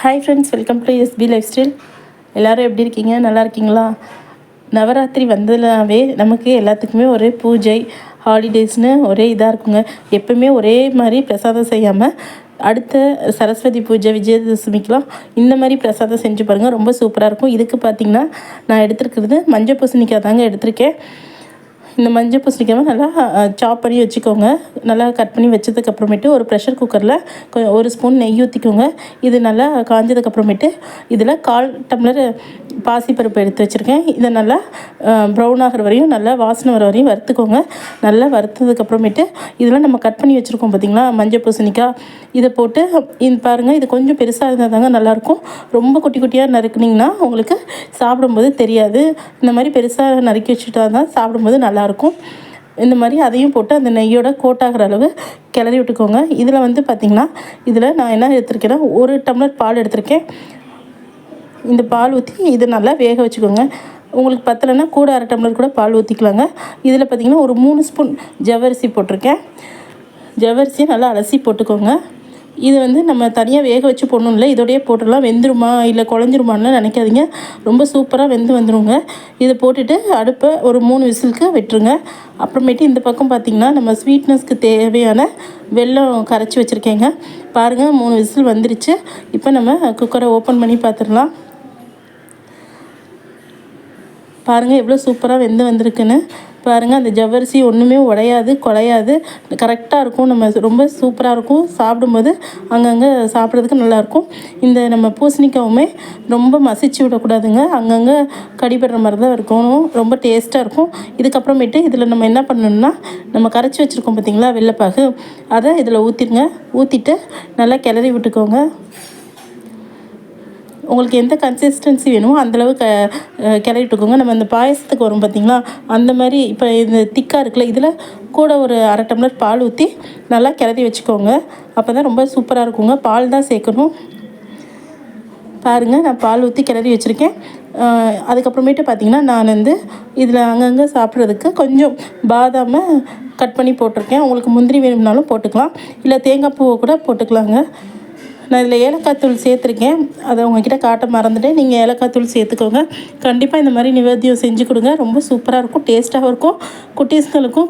Hi friends welcome to SP lifestyle எல்லோரும் எப்படி இருக்கீங்க? நல்லா இருக்கீங்களா? நவராத்திரி வந்ததுனாவே நமக்கு எல்லாத்துக்குமே ஒரே பூஜை ஹாலிடேஸ்னு ஒரே இதாக இருக்குங்க. எப்பவுமே ஒரே மாதிரி பிரசாதம் செய்யாமல் அடுத்த சரஸ்வதி பூஜை விஜயதசமிக்கெலாம் இந்த மாதிரி பிரசாதம் செஞ்சு பாருங்கள் ரொம்ப சூப்பராக இருக்கும். இதுக்கு பார்த்திங்கன்னா நான் எடுத்துருக்கிறது மஞ்சள் பூசணிக்காய் தாங்க எடுத்திருக்கேன். இந்த மஞ்சள் பூசணிக்காவை நல்லா சாப் பண்ணி வச்சுக்கோங்க. நல்லா கட் பண்ணி வச்சதுக்கப்புறமேட்டு ஒரு ப்ரெஷர் குக்கரில் ஒரு ஸ்பூன் நெய் ஊற்றிக்கோங்க இது நல்லா காஞ்சதுக்கப்புறமேட்டு இதில் கால் டம்ளர் பாசிப்பருப்பு எடுத்து வச்சுருக்கேன். இதை நல்லா ப்ரௌன் ஆகிற வரையும் நல்லா வாசனை வர வரையும் வறுத்துக்கோங்க. நல்லா வறுத்ததுக்கப்புறமேட்டு இதெல்லாம் நம்ம கட் பண்ணி வச்சுருக்கோம் பார்த்திங்களா மஞ்சள் பூசணிக்காய். இதை போட்டு இது பாருங்கள் இது கொஞ்சம் பெருசாக இருந்தால் தாங்க நல்லாயிருக்கும். ரொம்ப குட்டி குட்டியாக நறுக்குனிங்கன்னா உங்களுக்கு சாப்பிடும்போது தெரியாது. இந்த மாதிரி பெருசாக நறுக்கி வச்சுட்டா தான் சாப்பிடும்போது நல்லாயிருக்கும் இந்த மாதிரி அதையும் போட்டு அந்த நெய்யோட கோட்டாகிற அளவு கிளறி விட்டுக்கோங்க. இதில் வந்து பார்த்திங்கன்னா இதில் நான் என்ன எடுத்திருக்கேன்னா ஒரு டம்ளர் பால் எடுத்திருக்கேன். இந்த பால் ஊற்றி இதை நல்லா வேக வச்சுக்கோங்க. உங்களுக்கு பத்தலைன்னா கூட அரை டம்ளர் கூட பால் ஊற்றிக்கலாங்க இதில் பார்த்திங்கன்னா ஒரு மூணு ஸ்பூன் ஜவ்வரிசி போட்டிருக்கேன். ஜவ்வரிசியை நல்லா அலசி போட்டுக்கோங்க. இது வந்து நம்ம தனியாக வேக வச்சு போடணும் இல்லை இதோடையே போட்டுடலாம். வெந்துருமா இல்லை குழஞ்சிருமான்னு நினைக்காதீங்க. ரொம்ப சூப்பராக வெந்து வந்துடுங்க இதை போட்டுட்டு அடுப்பை ஒரு மூணு விசிலுக்கு விட்டுருங்க. அப்புறமேட்டு இந்த பக்கம் பார்த்திங்கன்னா நம்ம ஸ்வீட்னஸ்க்கு தேவையான வெல்லம் கரைச்சி வச்சுருக்கேங்க. பாருங்கள் மூணு விசில் வந்துருச்சு. இப்போ நம்ம குக்கரை ஓப்பன் பண்ணி பார்த்துடலாம் பாருங்கள் எவ்வளோ சூப்பராக வெந்து வந்திருக்குன்னு. பாருங்கள் அந்த ஜவ்வரிசி ஒன்றுமே உடையாது குலையாது. கரெக்டாக இருக்கும். நம்ம ரொம்ப சூப்பராக இருக்கும். சாப்பிடும்போது அங்கங்கே சாப்பிட்றதுக்கு நல்லாயிருக்கும். இந்த நம்ம பூசணிக்காவுமே ரொம்ப மசிச்சு விடக்கூடாதுங்க. அங்கங்கே கடிபடுற மாதிரி தான் இருக்கணும். ரொம்ப டேஸ்ட்டாக இருக்கும். இதுக்கப்புறமேட்டு இதில் நம்ம என்ன பண்ணணும்னா நம்ம கரைச்சி வச்சுருக்கோம் பார்த்திங்களா வெள்ளைப்பாகு. அதை இதில் ஊற்றிடுங்க ஊற்றிட்டு நல்லா கிளறி விட்டுக்கோங்க. உங்களுக்கு எந்த கன்சிஸ்டன்சி வேணுமோ அந்தளவு க கிளறிட்டுக்கோங்க நம்ம இந்த பாயசத்துக்கு வரும் பார்த்திங்களா அந்த மாதிரி இப்போ இந்த திக்காக இருக்குல்ல இதில் கூட ஒரு அரை டம்ளர் பால் ஊற்றி நல்லா கிளறி வச்சுக்கோங்க. அப்போ தான் ரொம்ப சூப்பராக இருக்குங்க. பால் தான் சேர்க்கணும். பாருங்கள் நான் பால் ஊற்றி கிளறி வச்சுருக்கேன். அதுக்கப்புறமேட்டு பார்த்திங்கன்னா நான் வந்து இதில் அங்கங்கே சாப்பிட்றதுக்கு கொஞ்சம் பாதாமை கட் பண்ணி போட்டிருக்கேன். உங்களுக்கு முந்திரி வேணும்னாலும் போட்டுக்கலாம். இல்லை தேங்காய் பூவை கூட போட்டுக்கலாங்க. நான் இதில் ஏலக்காய் தூள் சேர்த்துருக்கேன். அதை உங்ககிட்ட காட்ட மறந்துட்டேன். நீங்கள் ஏலக்காய் தூள் சேர்த்துக்கோங்க. கண்டிப்பாக இந்த மாதிரி நிவேத்தியம் செஞ்சு கொடுங்க. ரொம்ப சூப்பராக இருக்கும். டேஸ்ட்டாகவும் இருக்கும். குட்டீஸ்களுக்கும்